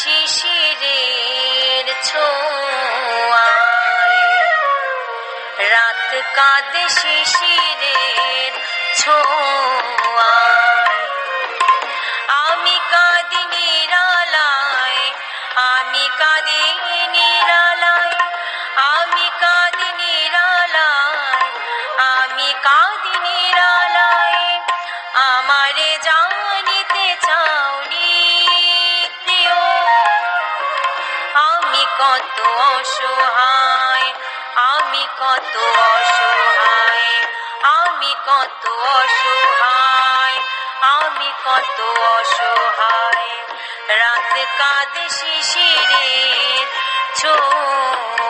শিশিরের ছোঁয়ায় রাত কাঁদে শিশিরের ছোঁয়ায় আমি কাঁদি নিরালায়, আমি কাঁদি নিরালায়, আমি কাঁদি নিরালায়, আমি কাঁদি নিরালায়। আমি কত অসহায়, আমি কত অসহায়, আমি কত অসহায়, আমি কত অসহায়। রাত কাঁদে শিশিরের ছোঁয়ায়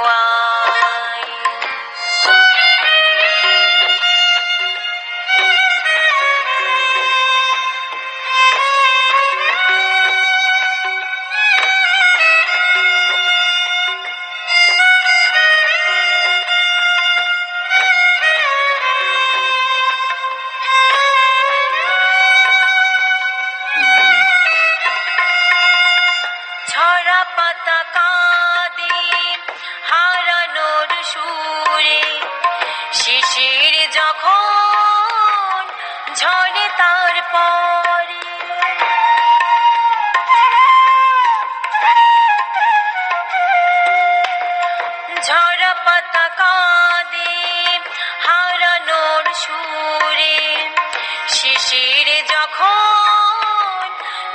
সুরে। শিশির যখন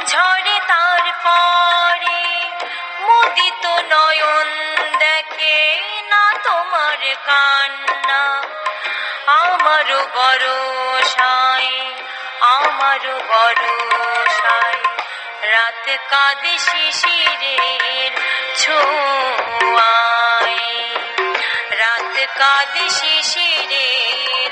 ঝরে তার পরে, মুদিত নয়ন দেখে না তোমার কান্না। আমারও বড় সাই আমারও বড় সাই রাত কাঁদে শিশিরের ছোঁয়ায়। রাত কাঁদে শিশিরের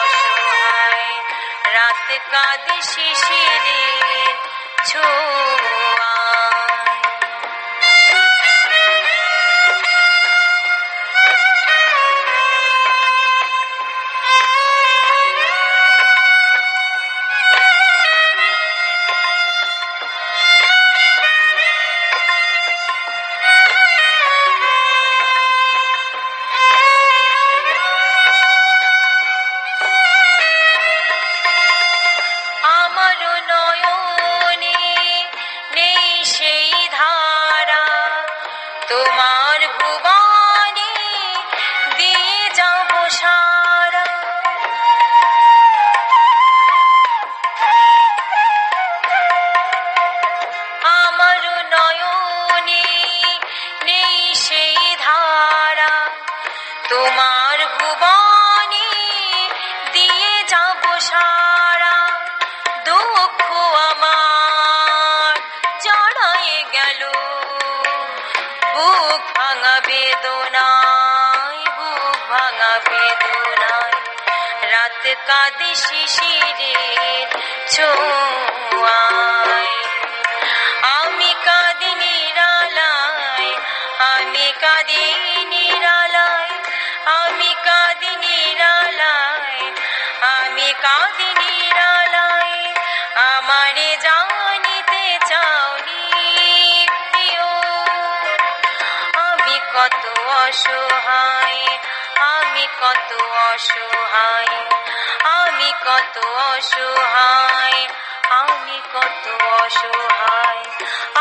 কাঁদে শিশিরের ছোঁয়ায় সেই ধারা তোমার ভুবনে দিয়ে যাব সারা। আমার নয়নে নেই সেই ধারা তোমার বেদনায় বুক ভাঙা বেদনায়। রাত কাঁদে শিশিরের ছোঁয়ায় অসহায়, আমি কত অসহায়, আমি কত অসহায়, আমি কত অসহায়,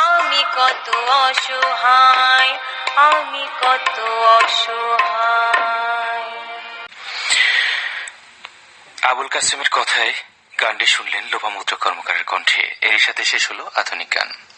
আমি কত অসহায়, আমি কত অসহায়। আবুল কাসিমের কথায় গানটি শুনলেন লোপামুদ্রা কর্মকারের কণ্ঠে। এরই সাথে শেষ হলো আধুনিক গান।